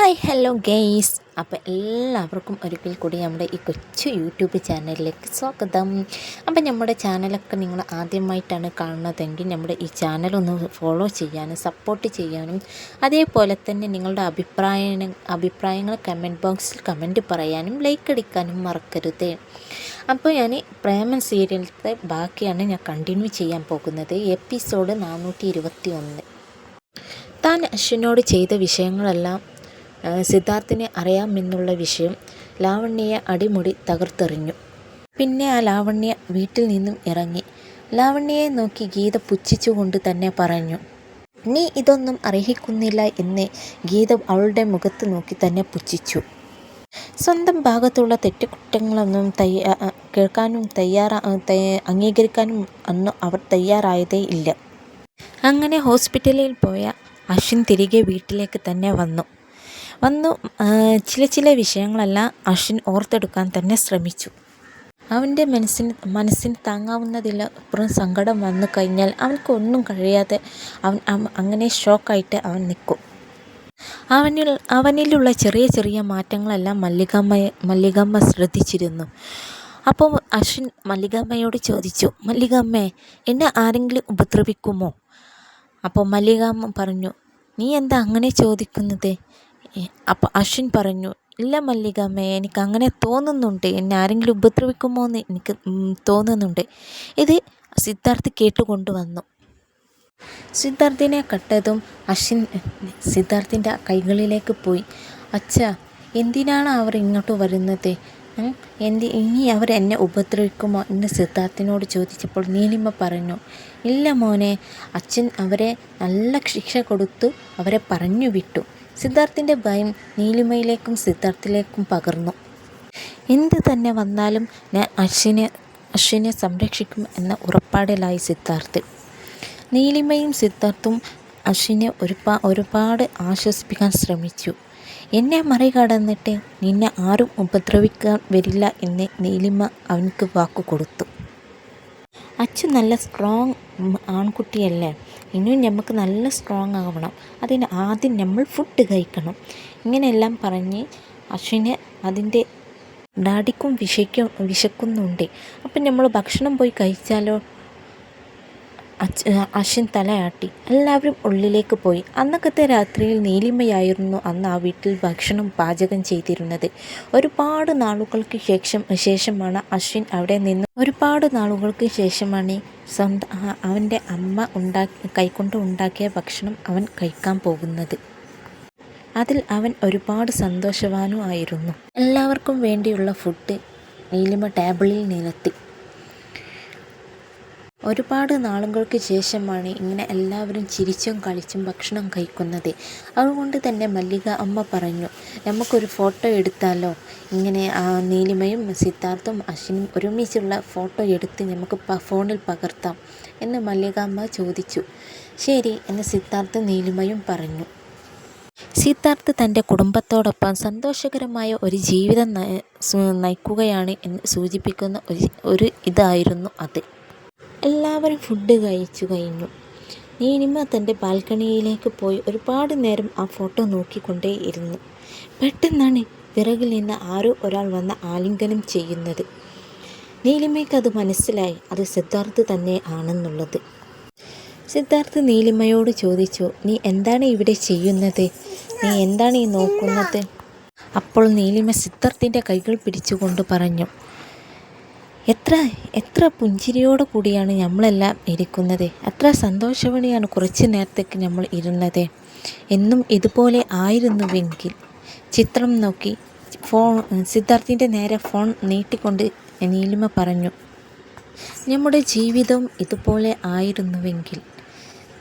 Hi hello guys അപ്പോൾ എല്ലാവർക്കും ഒരിക്കൽ കൂടി നമ്മുടെ ഈ കൊച്ചു യൂട്യൂബ് ചാനലിലേക്ക് സ്വാഗതം. അപ്പോൾ നമ്മുടെ ചാനലൊക്കെ നിങ്ങൾ ആദ്യമായിട്ടാണ് കാണുന്നതെങ്കിൽ നമ്മുടെ ഈ ചാനലൊന്ന് ഫോളോ ചെയ്യാനും സപ്പോർട്ട് ചെയ്യാനും അതേപോലെ തന്നെ നിങ്ങളുടെ അഭിപ്രായ അഭിപ്രായങ്ങൾ കമന്റ് ബോക്സിൽ കമന്റ് പറയാനും ലൈക്ക് അടിക്കാനും മറക്കരുത്. അപ്പോൾ ഞാൻ പ്രേമൻ സീരിയലിലത്തെ ബാക്കിയാണ് ഞാൻ കണ്ടിന്യൂ ചെയ്യാൻ പോകുന്നത്. എപ്പിസോഡ് നാനൂറ്റി താൻ അശ്വിനോട് ചെയ്ത വിഷയങ്ങളെല്ലാം സിദ്ധാർത്ഥിനെ അറിയാമെന്നുള്ള വിഷയം ലാവണ്യയെ അടിമുടി തകർത്തെറിഞ്ഞു. പിന്നെ ആ ലാവണ്യ വീട്ടിൽ നിന്നും ഇറങ്ങി. ലാവണ്യയെ നോക്കി ഗീത പുച്ഛിച്ചുകൊണ്ട് തന്നെ പറഞ്ഞു നീ ഇതൊന്നും അർഹിക്കുന്നില്ല എന്ന് ഗീത അവളുടെ മുഖത്ത് നോക്കി തന്നെ പുച്ഛിച്ചു. സ്വന്തം ഭാഗത്തുള്ള തെറ്റുകുറ്റങ്ങളൊന്നും തയ്യാ കേൾക്കാനും തയ്യാറാ അംഗീകരിക്കാനും അന്ന് അവർ തയ്യാറായതേ ഇല്ല. അങ്ങനെ ഹോസ്പിറ്റലിൽ പോയ അശ്വിൻ തിരികെ വീട്ടിലേക്ക് തന്നെ വന്നു. വന്നു. ചില ചില വിഷയങ്ങളെല്ലാം അശ്വിൻ ഓർത്തെടുക്കാൻ തന്നെ ശ്രമിച്ചു. അവന്റെ മനസ്സിന് മനസ്സിന് താങ്ങാവുന്നതിലപ്പുറം സങ്കടം വന്നു കഴിഞ്ഞാൽ അവനക്ക് ഒന്നും കഴിയാതെ അവൻ അവ- അങ്ങനെ ഷോക്കായിട്ട് അവൻ നിൽക്കും. അവനിൽ അവനിലുള്ള ചെറിയ ചെറിയ മാറ്റങ്ങളെല്ലാം മല്ലികാമ്മയെ മല്ലികാമ്മ ശ്രദ്ധിച്ചിരുന്നു. അപ്പോൾ അശ്വിൻ മല്ലികാമ്മയോട് ചോദിച്ചു മല്ലികാമ്മേ എന്നെ ആരെങ്കിലും ഉപദ്രവിക്കുമോ? അപ്പോൾ മല്ലികാമ്മ പറഞ്ഞു നീ എന്താ അങ്ങനെ ചോദിക്കുന്നത്? അപ്പോൾ അശ്വിൻ പറഞ്ഞു ഇല്ല മല്ലികാമ്മേ എനിക്ക് അങ്ങനെ തോന്നുന്നുണ്ട്. എന്നെ ആരെങ്കിലും ഉപദ്രവിക്കുമോ എന്ന് എനിക്ക് തോന്നുന്നുണ്ട്. ഇത് സിദ്ധാർത്ഥ് കേട്ടുകൊണ്ട് വന്നു സിദ്ധാർത്ഥിനെ കട്ടതും അശ്വിൻ സിദ്ധാർത്ഥിന്റെ കൈകളിലേക്ക് പോയി. അച്ഛ എന്തിനാണ് അവർ ഇങ്ങോട്ട് വരുന്നത്? എന്തി ഇനി അവർ എന്നെ ഉപദ്രവിക്കുമോ? എന്ന് സിദ്ധാർത്ഥിനോട് ചോദിച്ചപ്പോൾ നീലിമ പറഞ്ഞു ഇല്ല മോനെ അച്ഛൻ അവരെ നല്ല ശിക്ഷ കൊടുത്തു അവരെ പറഞ്ഞു വിട്ടു. സിദ്ധാർത്ഥിന്റെ ഭയം നീലിമയിലേക്കും സിദ്ധാർത്ഥിലേക്കും പകർന്നു. എന്ത് തന്നെ വന്നാലും ഞാൻ അശ്വിനെ അശ്വിനെ സംരക്ഷിക്കും എന്ന ഉറപ്പാടിലായി സിദ്ധാർത്ഥ്. നീലിമയും സിദ്ധാർത്ഥും അശ്വിനെ ഒരുപാ ഒരുപാട് ആശ്വസിപ്പിക്കാൻ ശ്രമിച്ചു. എന്നെ മറികടന്നിട്ട് നിന്നെ ആരും ഉപദ്രവിക്കാൻ വരില്ല എന്ന് നീലിമ അവനക്ക് വാക്കു കൊടുത്തു. അച്ഛൻ നല്ല സ്ട്രോങ് ആൺകുട്ടിയല്ലേ? ഇനിയും നമുക്ക് നല്ല സ്ട്രോങ് ആവണം. അതിന് ആദ്യം നമ്മൾ ഫുഡ് കഴിക്കണം. ഇങ്ങനെയെല്ലാം പറഞ്ഞ് അശ്വിനെ അതിന്റെ ഡാഡിക്കും വിശയ്ക്കും വിശക്കുന്നുണ്ട്. അപ്പം നമ്മൾ ഭക്ഷണം പോയി കഴിച്ചാലോ? അശ്വിൻ തലയാട്ടി. എല്ലാവരും ഉള്ളിലേക്ക് പോയി. അന്നക്കത്തെ രാത്രിയിൽ നീലിമയായിരുന്നു അന്ന് ആ വീട്ടിൽ ഭക്ഷണം പാചകം ചെയ്തിരുന്നത്. ഒരുപാട് നാളുകൾക്ക് ശേഷം ശേഷമാണ് അശ്വിൻ അവിടെ നിന്ന് ഒരുപാട് നാളുകൾക്ക് ശേഷമാണ് സ്വന്തം അവന്റെ അമ്മ ഉണ്ടാക്കി കൈകൊണ്ട് ഉണ്ടാക്കിയ ഭക്ഷണം അവൻ കഴിക്കാൻ പോകുന്നത്. അതിൽ അവൻ ഒരുപാട് സന്തോഷവാനും ആയിരുന്നു. എല്ലാവർക്കും വേണ്ടിയുള്ള ഫുഡ് നീലിമ ടേബിളിൽ നിലത്തി. ഒരുപാട് നാളുകൾക്ക് ശേഷമാണ് ഇങ്ങനെ എല്ലാവരും ചിരിച്ചും കളിച്ചും ഭക്ഷണം കഴിക്കുന്നത്. അതുകൊണ്ട് തന്നെ മല്ലിക അമ്മ പറഞ്ഞു നമുക്കൊരു ഫോട്ടോ എടുത്താലോ? ഇങ്ങനെ ആ നീലിമയും സിദ്ധാർത്ഥും അശ്വിനും ഒരുമിച്ചുള്ള ഫോട്ടോ എടുത്ത് നമുക്ക് ഫോണിൽ പകർത്താം എന്ന് മല്ലിക അമ്മ ചോദിച്ചു. ശരി എന്ന് സിദ്ധാർത്ഥ നീലിമയും പറഞ്ഞു. സിദ്ധാർത്ഥ് തന്റെ കുടുംബത്തോടൊപ്പം സന്തോഷകരമായ ഒരു ജീവിതം നയിക്കുകയാണ് എന്ന് സൂചിപ്പിക്കുന്ന ഒരു ഒരു ഇതായിരുന്നു അത്. എല്ലാവരും ഫുഡ് കഴിച്ചു കഴിഞ്ഞു. നീനിമ തന്റെ ബാൽക്കണിയിലേക്ക് പോയി ഒരുപാട് നേരം ആ ഫോട്ടോ നോക്കിക്കൊണ്ടേ ഇരുന്നു പെട്ടെന്നാണ് പിറകിൽ നിന്ന് ആരോ ഒരാൾ വന്ന് ആലിംഗനം ചെയ്യുന്നത്. നീലിമയ്ക്ക് അത് മനസ്സിലായി. അത് സിദ്ധാർത്ഥ് തന്നെ ആണെന്നുള്ളത്. സിദ്ധാർത്ഥ് നീലിമയോട് ചോദിച്ചു നീ എന്താണ് ഇവിടെ ചെയ്യുന്നത്? നീ എന്താണ് ഈ നോക്കുന്നത്? അപ്പോൾ നീലിമ സിദ്ധാർത്ഥിന്റെ കൈകൾ പിടിച്ചുകൊണ്ട് പറഞ്ഞു എത്ര എത്ര പുഞ്ചിരിയോട് കൂടിയാണ് നമ്മളെല്ലാം ഇരിക്കുന്നത്? എത്ര സന്തോഷവണിയാണ് കുറച്ച് നേരത്തേക്ക് നമ്മൾ ഇരുന്നത്. എന്നും ഇതുപോലെ ആയിരുന്നുവെങ്കിൽ ചിത്രം നോക്കി ഫോൺ സിദ്ധാർത്ഥിന്റെ നേരെ ഫോൺ നീട്ടിക്കൊണ്ട് നീലിമ പറഞ്ഞു നമ്മുടെ ജീവിതം ഇതുപോലെ ആയിരുന്നുവെങ്കിൽ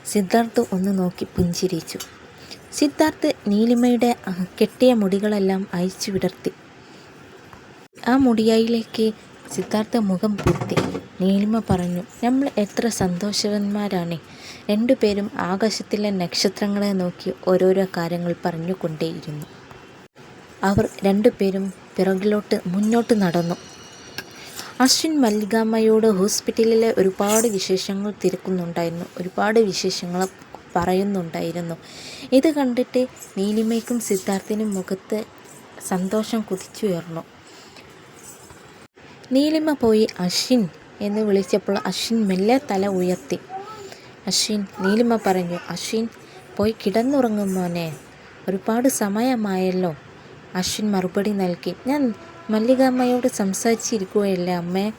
സിദ്ധാർത്ഥ് ഒന്ന് നോക്കി പുഞ്ചിരിച്ചു. സിദ്ധാർത്ഥ് നീലിമയുടെ കെട്ടിയ മുടികളെല്ലാം അയച്ചു വിടർത്തി ആ മുടിയായിലേക്ക് സിദ്ധാർത്ഥ മുഖം പൂർത്തി നീലിമ പറഞ്ഞു നമ്മൾ എത്ര സന്തോഷവന്മാരാണ്. രണ്ടുപേരും ആകാശത്തിലെ നക്ഷത്രങ്ങളെ നോക്കി ഓരോരോ കാര്യങ്ങൾ പറഞ്ഞുകൊണ്ടേയിരുന്നു. അവർ രണ്ടുപേരും പിറകിലോട്ട് മുന്നോട്ട് നടന്നു. അശ്വിൻ മല്ലികാമ്മയോട് ഹോസ്പിറ്റലിലെ ഒരുപാട് വിശേഷങ്ങൾ തിരക്കുന്നുണ്ടായിരുന്നു. ഒരുപാട് വിശേഷങ്ങൾ പറയുന്നുണ്ടായിരുന്നു. ഇത് കണ്ടിട്ട് നീലിമയ്ക്കും സിദ്ധാർത്ഥിനും മുഖത്ത് സന്തോഷം കുതിച്ചുയർന്നു. നീലിമ പോയി അശ്വിൻ എന്ന് വിളിച്ചപ്പോൾ അശ്വിൻ മെല്ലെ തല ഉയർത്തി. അശ്വിൻ നീലിമ പറഞ്ഞു അശ്വിൻ പോയി കിടന്നുറങ്ങും മോനെ. ഒരുപാട് സമയമായല്ലോ. അശ്വിൻ മറുപടി നൽകി ഞാൻ മല്ലികാമ്മയോട് സംസാരിച്ചിരിക്കുകയല്ലേ അമ്മേ?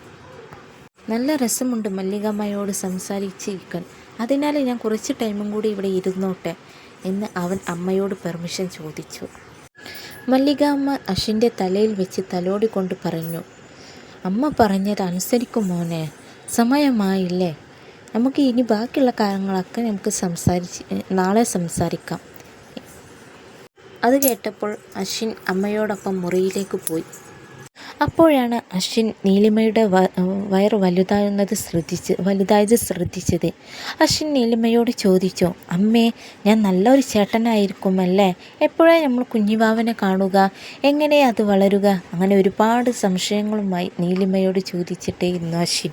നല്ല രസമുണ്ട് മല്ലികാമ്മയോട് സംസാരിച്ചിരിക്കാൻ. അതിനാൽ ഞാൻ കുറച്ച് ടൈമും കൂടി ഇവിടെ ഇരുന്നോട്ടെ എന്ന് അവൻ അമ്മയോട് പെർമിഷൻ ചോദിച്ചു. മല്ലികാമ്മ അശ്വിന്റെ തലയിൽ വെച്ച് തലോടി കൊണ്ട് പറഞ്ഞു അമ്മ പറഞ്ഞത് അനുസരിക്കും മോനെ. സമയമായില്ലേ? നമുക്ക് ഇനി ബാക്കിയുള്ള കാര്യങ്ങളൊക്കെ നമുക്ക് സംസാരിച്ച് നാളെ സംസാരിക്കാം. അത് കേട്ടപ്പോൾ അശ്വിൻ അമ്മയോടൊപ്പം മുറിയിലേക്ക് പോയി. അപ്പോഴാണ് അശ്വിൻ നീലിമയുടെ വയറ് വലുതാകുന്നത് ശ്രദ്ധിച്ച് വലുതായത് ശ്രദ്ധിച്ചത്. അശ്വിൻ നീലിമയോട് ചോദിച്ചു അമ്മേ ഞാൻ നല്ലൊരു ചേട്ടനായിരിക്കുമല്ലേ? എപ്പോഴാണ് നമ്മൾ കുഞ്ഞിവാവനെ കാണുക? എങ്ങനെ അത് വളരുക? അങ്ങനെ ഒരുപാട് സംശയങ്ങളുമായി നീലിമയോട് ചോദിച്ചിട്ടേ ഇന്ന് അശ്വിൻ.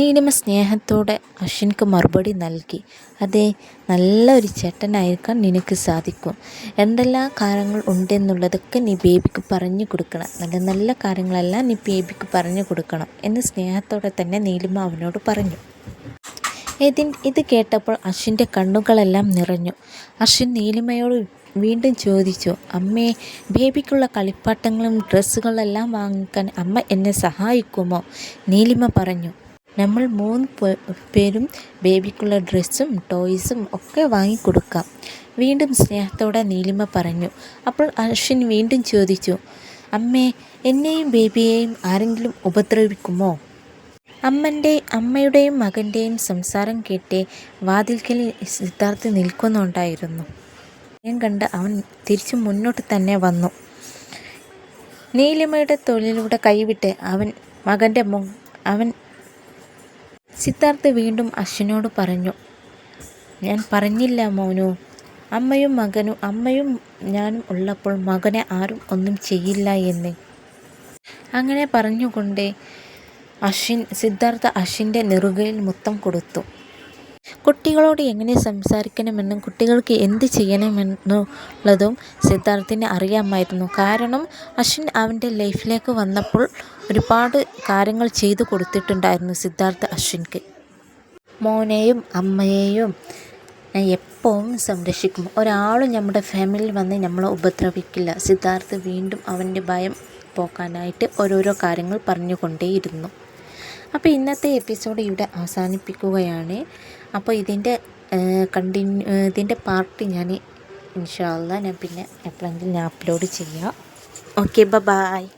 നീലിമ സ്നേഹത്തോടെ അശ്വിൻക്ക് മറുപടി നൽകി. അതെ നല്ലൊരു ചേട്ടനായിരിക്കാൻ നിനക്ക് സാധിക്കും. എന്തെല്ലാം കാര്യങ്ങൾ ഉണ്ടെന്നുള്ളതൊക്കെ നീ ബേബിക്ക് പറഞ്ഞു കൊടുക്കണം. നല്ല നല്ല കാര്യങ്ങളെല്ലാം നീ ബേബിക്ക് പറഞ്ഞു കൊടുക്കണം എന്ന് സ്നേഹത്തോടെ തന്നെ നീലിമ അവനോട് പറഞ്ഞു. ഇതിൻ ഇത് കേട്ടപ്പോൾ അശ്വിന്റെ കണ്ണുകളെല്ലാം നിറഞ്ഞു. അശ്വിൻ നീലിമയോട് വീണ്ടും ചോദിച്ചു അമ്മേ ബേബിക്കുള്ള കളിപ്പാട്ടങ്ങളും ഡ്രസ്സുകളെല്ലാം വാങ്ങിക്കാൻ അമ്മ എന്നെ സഹായിക്കുമോ? നീലിമ പറഞ്ഞു നമ്മൾ മൂന്ന് പേരും ബേബിക്കുള്ള ഡ്രസ്സും ടോയ്സും ഒക്കെ വാങ്ങിക്കൊടുക്കാം. വീണ്ടും സ്നേഹത്തോടെ നീലിമ പറഞ്ഞു. അപ്പോൾ അശ്വിൻ വീണ്ടും ചോദിച്ചു അമ്മേ എന്നെയും ബേബിയെയും ആരെങ്കിലും ഉപദ്രവിക്കുമോ? അമ്മന്റെ അമ്മയുടെയും മകന്റെയും സംസാരം കേട്ട് വാതിൽക്കൽ സിദ്ധാർത്ഥ് നിൽക്കുന്നുണ്ടായിരുന്നു. ഞാൻ കണ്ട് അവൻ തിരിച്ചു മുന്നോട്ട് തന്നെ വന്നു. നീലിമയുടെ തൊഴിലിലൂടെ കൈവിട്ട് അവൻ മകന്റെ അവൻ സിദ്ധാർത്ഥ് വീണ്ടും അശ്വിനോട് പറഞ്ഞു ഞാൻ പറഞ്ഞില്ല മോനു. അമ്മയും മകനും അമ്മയും ഞാനും ഉള്ളപ്പോൾ മകനെ ആരും ഒന്നും ചെയ്യില്ല എന്ന്. അങ്ങനെ പറഞ്ഞുകൊണ്ട് അശ്വിൻ സിദ്ധാർത്ഥ അശ്വിന്റെ നെറുകയിൽ മുത്തം കൊടുത്തു. കുട്ടികളോട് എങ്ങനെ സംസാരിക്കണമെന്നും കുട്ടികൾക്ക് എന്ത് ചെയ്യണമെന്നുള്ളതും സിദ്ധാർത്ഥിന് അറിയാമായിരുന്നു. കാരണം അശ്വിൻ അവന്റെ ലൈഫിലേക്ക് വന്നപ്പോൾ ഒരുപാട് കാര്യങ്ങൾ ചെയ്തു കൊടുത്തിട്ടുണ്ടായിരുന്നു സിദ്ധാർത്ഥ അശ്വിൻക്ക്. മോനെയും അമ്മയെയും ഞാൻ എപ്പോഴും സംരക്ഷിക്കും. ഒരാളും നമ്മുടെ ഫാമിലിയിൽ വന്ന് നമ്മളെ ഉപദ്രവിക്കില്ല. സിദ്ധാർത്ഥ് വീണ്ടും അവന്റെ ഭയം പോക്കാനായിട്ട് ഓരോരോ കാര്യങ്ങൾ പറഞ്ഞുകൊണ്ടേയിരുന്നു. അപ്പോൾ ഇന്നത്തെ എപ്പിസോഡ് ഇവിടെ അവസാനിപ്പിക്കുകയാണ്. അപ്പോൾ ഇതിന്റെ കണ്ടിന്യൂ ഇതിന്റെ പാർട്ട് ഞാൻ ഇൻഷാല്ല ഞാൻ പിന്നെ എപ്പോഴെങ്കിലും ഞാൻ അപ്ലോഡ് ചെയ്യാം. ഓക്കെ ബ ബായ്